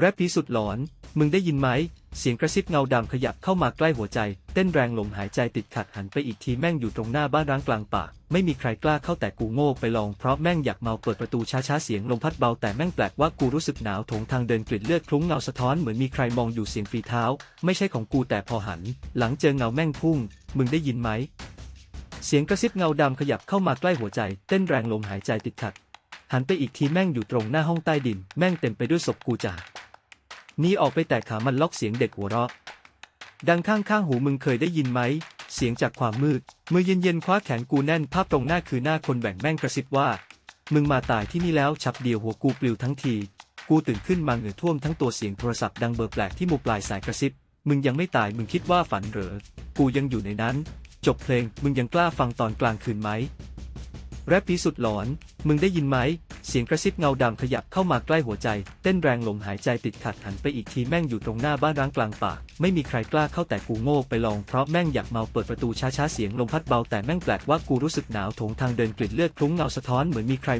แรปผีสุดหลอน มึงได้ยินไหม เสียงกระซิบเงาดำขยับเข้ามาใกล้หัวใจ เต้นแรงลมหายใจติดขัดหันไปอีกทีแม่งอยู่ตรงหน้าบ้านร้างกลางป่า ไม่มีใครกล้าเข้าแต่กูโง่ไปลองเพราะแม่งอยากเมาเปิดประตูช้าๆเสียงลมพัดเบาแต่แม่งแปลกว่ากูรู้สึกหนาวโถงทางเดินกลิ่นเลือดคลุ้งเงาสะท้อนเหมือนมีใครมองอยู่เสียงฝีเท้า ไม่ใช่ของกูแต่พอหัน หลังเจอเงาแม่งพุ่ง มึงได้ยินไหม เสียงกระซิบเงาดำขยับเข้ามาใกล้หัวใจ เต้นแรงลมหายใจติดขัด หันไปอีกทีแม่งอยู่ตรงหน้าห้องใต้ดิน แม่งเต็มไปด้วยศพกูจ่า นี่ออกไปแต่ขามันล็อกเสียงเด็กหัวเราะ ดังข้างๆหูมึงเคยได้ยินไหม เสียงจากความมืด มือเย็นๆคว้าแขนกูแน่นภาพตรงหน้าคือหน้าคนแบ่งแม่งกระซิบว่า มึงมาตายที่นี่แล้วฉับเดียวหัวกูปลิวทั้งที กูตื่นขึ้นมาเหงื่อท่วมทั้งตัวเสียงโทรศัพท์ดังเบอร์แปลกที่มุปลายสายกระซิบ มึงยังไม่ตายมึงคิดว่าฝันเหรอ กูยังอยู่ในนั้น จบเพลงมึงยังกล้าฟังตอนกลางคืนไหม แรปปีสุดหลอน มึงได้ยินไหม เสียงกระซิบเงาดำขยับเข้ามาใกล้หัวใจ เต้นแรงลมหายใจติดขัดหันไปอีกทีแม่งอยู่ตรงหน้าบ้านร้างกลางป่า ไม่มีใครกล้าเข้าแต่กูโง่ไปลองเพราะแม่งอยากเมาเปิดประตูช้าๆเสียงลมพัดเบาแต่แม่งแปลกว่ากูรู้สึกหนาวโถงทางเดินกลิ่นเลือดคลุ้งเงาสะท้อนเหมือนมีใคร